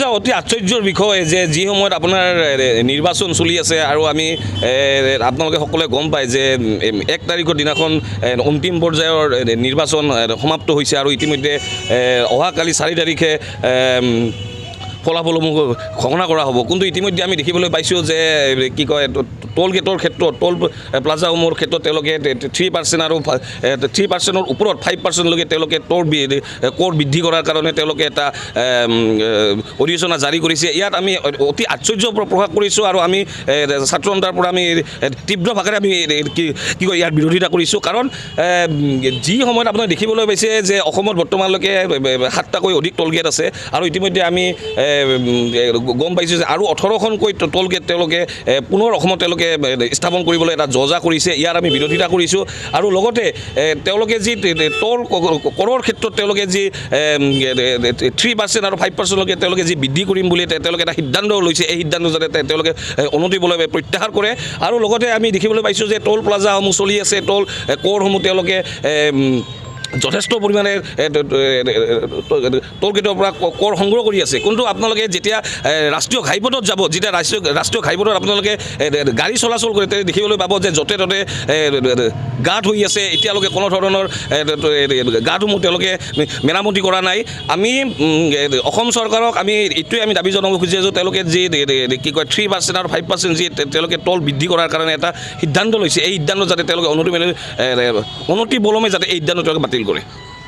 Sir অতি আশ্চৰ্যৰ বিষয় যে যি সময়ত আপোনাৰ নিৰ্বাচন চলি আছে আৰু আমি আপোনালোকে সকলোৱে গম পায় যে এক তাৰিখৰ দিনাখন অন্তিম পৰ্যায়ৰ নিৰ্বাচন সমাপ্ত হৈছে আৰু ইতিমধ্যে অহাকালি চাৰি তাৰিখে ফলাফলসমূহ ঘোষণা কৰা হ'ব। কিন্তু ইতিমধ্যে আমি দেখিবলৈ পাইছোঁ যে কি কয় টোল গেটৰ ক্ষেত্ৰত, টোল প্লাজাসমূহৰ ক্ষেত্ৰত তেওঁলোকে থ্ৰী পাৰ্চেণ্ট আৰু থ্ৰী পাৰ্চেণ্টৰ ওপৰত ফাইভ পাৰ্চেণ্টলৈকে তেওঁলোকে টোল কৰ বৃদ্ধি কৰাৰ কাৰণে তেওঁলোকে এটা অধিসূচনা জাৰি কৰিছে। ইয়াত আমি অতি আশ্চৰ্য প্ৰ- প্ৰকাশ কৰিছোঁ আৰু আমি ছাত্ৰ সন্থাৰ পৰা আমি তীব্ৰ ভাষাৰে আমি কি কি কয়, ইয়াৰ বিৰোধিতা কৰিছোঁ। কাৰণ যি সময়ত আপোনাক দেখিবলৈ পাইছে যে, অসমত বৰ্তমানলৈকে সাতটাকৈ অধিক টোল গেট আছে আৰু ইতিমধ্যে আমি গম পাইছোঁ যে আৰু ওঠৰখনকৈ টোল গেট তেওঁলোকে পুনৰ অসমত তেওঁলোকে স্থাপন কৰিবলৈ এটা যজা কৰিছে। ইয়াৰ আমি বিৰোধিতা কৰিছোঁ। আৰু লগতে তেওঁলোকে যি তে- কৰৰ ক্ষেত্ৰত তেওঁলোকে যি থ্ৰী পাৰ্চেণ্ট আৰু ফাইভ পাৰ্চেণ্টলৈকে তেওঁলোকে যি বৃদ্ধি কৰিম বুলি তেওঁলোকে এটা সিদ্ধান্ত লৈছে, এই সিদ্ধান্ত যাতে তেওঁলোকে অনতিবলৈ প্ৰত্যাহাৰ কৰে। আৰু লগতে আমি দেখিবলৈ পাইছোঁ যে টোল প্লাজাসমূহ চলি আছে। টোল কৰসমূহ তেওঁলোকে যথেষ্ট পৰিমাণে এ, ট- ট- এ, ট- টোল গেটৰ পৰা কৰ সংগ্ৰহ কৰি আছে কিন্তু আপোনালোকে যেতিয়া ৰাষ্ট্ৰীয় ঘাইপথত যাব যেতিয়া ৰাষ্ট্ৰীয় ৰাষ্ট্ৰীয় ঘাইপথত আপোনালোকে গাড়ী চলাচল কৰে দেখিবলৈ পাব যে য'তে ত'তে গাঁত হৈ আছে এতিয়ালৈকে কোনো ধৰণৰ গাঁতসমূহ তেওঁলোকে মেৰামতি কৰা নাই আমি অসম চৰকাৰক আমি এইটোৱে আমি দাবি জনাব খুজিছোঁ তেওঁলোকে যি এ, এ, কি কয় থ্ৰী পাৰ্চেণ্ট আৰু ফাইভ পাৰ্চেণ্ট যি তেওঁলোকে টোল বৃদ্ধি কৰাৰ কাৰণে এটা সিদ্ধান্ত লৈছে এই সিদ্ধান্ত যাতে তেওঁলোকে অনতি অনতি বলমে যাতে এই সিদ্ধান্ত তেওঁলোকে বাতিল কৰে